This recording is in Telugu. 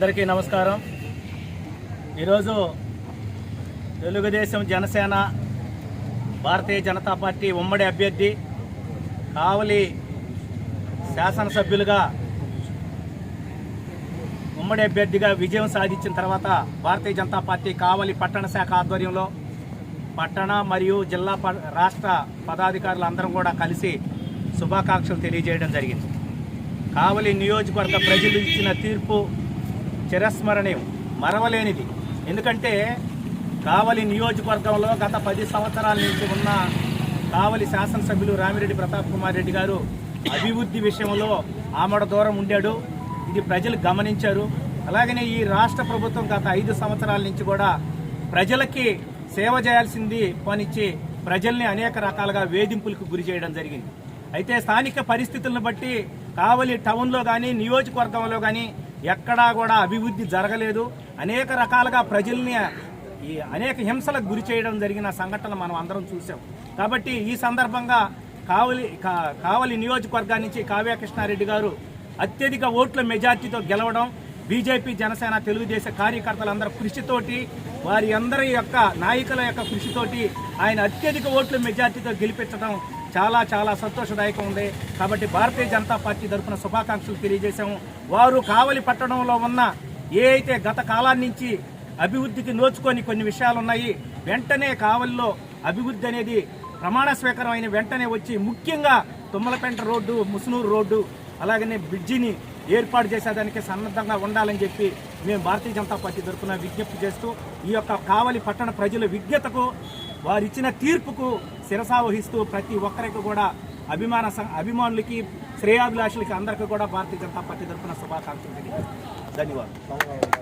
అందరికీ నమస్కారం. ఈరోజు తెలుగుదేశం జనసేన భారతీయ జనతా పార్టీ ఉమ్మడి అభ్యర్థి కావలి శాసనసభ్యులుగా ఉమ్మడి అభ్యర్థిగా విజయం సాధించిన తర్వాత భారతీయ జనతా పార్టీ కావలి పట్టణ శాఖ ఆధ్వర్యంలో పట్టణ మరియు జిల్లా ప- రాష్ట్ర పదాధికారులు అందరం కూడా కలిసి శుభాకాంక్షలు తెలియజేయడం జరిగింది. కావలి నియోజకవర్గ ప్రజలు ఇచ్చిన తీర్పు చిరస్మరణీయం మరవలేనిది. ఎందుకంటే కావలి నియోజకవర్గంలో గత పది సంవత్సరాల నుంచి ఉన్న కావలి శాసనసభ్యులు రామిరెడ్డి ప్రతాప్ కుమార్ రెడ్డి గారు అభివృద్ధి విషయంలో ఆమడ దూరం ఉండాడు. ఇది ప్రజలు గమనించారు. అలాగనే ఈ రాష్ట్ర ప్రభుత్వం గత ఐదు సంవత్సరాల నుంచి కూడా ప్రజలకి సేవ చేయాల్సింది పనిచ్చి ప్రజల్ని అనేక రకాలుగా వేధింపులకు గురి చేయడం జరిగింది. అయితే స్థానిక పరిస్థితులను బట్టి కావలి టౌన్లో కానీ నియోజకవర్గంలో కానీ ఎక్కడా కూడా అభివృద్ధి జరగలేదు. అనేక రకాలుగా ప్రజల్ని ఈ అనేక హింసలకు గురి చేయడం జరిగిన సంఘటనలు మనం అందరం చూసాం కాబట్టి ఈ సందర్భంగా కావలి కావలి నియోజకవర్గాన్ని నుంచి గారు అత్యధిక ఓట్ల మెజార్టీతో గెలవడం బీజేపీ జనసేన తెలుగుదేశం కార్యకర్తలందరూ కృషితోటి వారి అందరి యొక్క నాయకుల యొక్క కృషితోటి ఆయన అత్యధిక ఓట్ల మెజార్టీతో గెలిపించడం చాలా చాలా సంతోషదాయకం ఉంది. కాబట్టి భారతీయ జనతా పార్టీ తరఫున శుభాకాంక్షలు తెలియజేశాము. వారు కావలి పట్టణంలో ఉన్న ఏ అయితే గత కాలాన్ని నుంచి అభివృద్ధికి నోచుకొని కొన్ని విషయాలు ఉన్నాయి వెంటనే కావలిలో అభివృద్ధి అనేది ప్రమాణ స్వీకారం అయిన వెంటనే వచ్చి ముఖ్యంగా తుమ్మలపేంట రోడ్డు ముసునూరు రోడ్డు అలాగనే బ్రిడ్జిని ఏర్పాటు చేసేదానికి సన్నద్ధంగా ఉండాలని చెప్పి మేము భారతీయ జనతా పార్టీ తరఫున విజ్ఞప్తి చేస్తూ ఈ యొక్క కావలి పట్టణ ప్రజల విజ్ఞతకు వారిచ్చిన తీర్పుకు శిరసావహిస్తూ ప్రతి ఒక్కరికి కూడా అభిమాన అభిమానులకి శ్రేయాభిలాషులకి అందరికీ కూడా భారతీయ జనతా పార్టీ తరఫున శుభాకాంక్షలు ధన్యవాదాలు.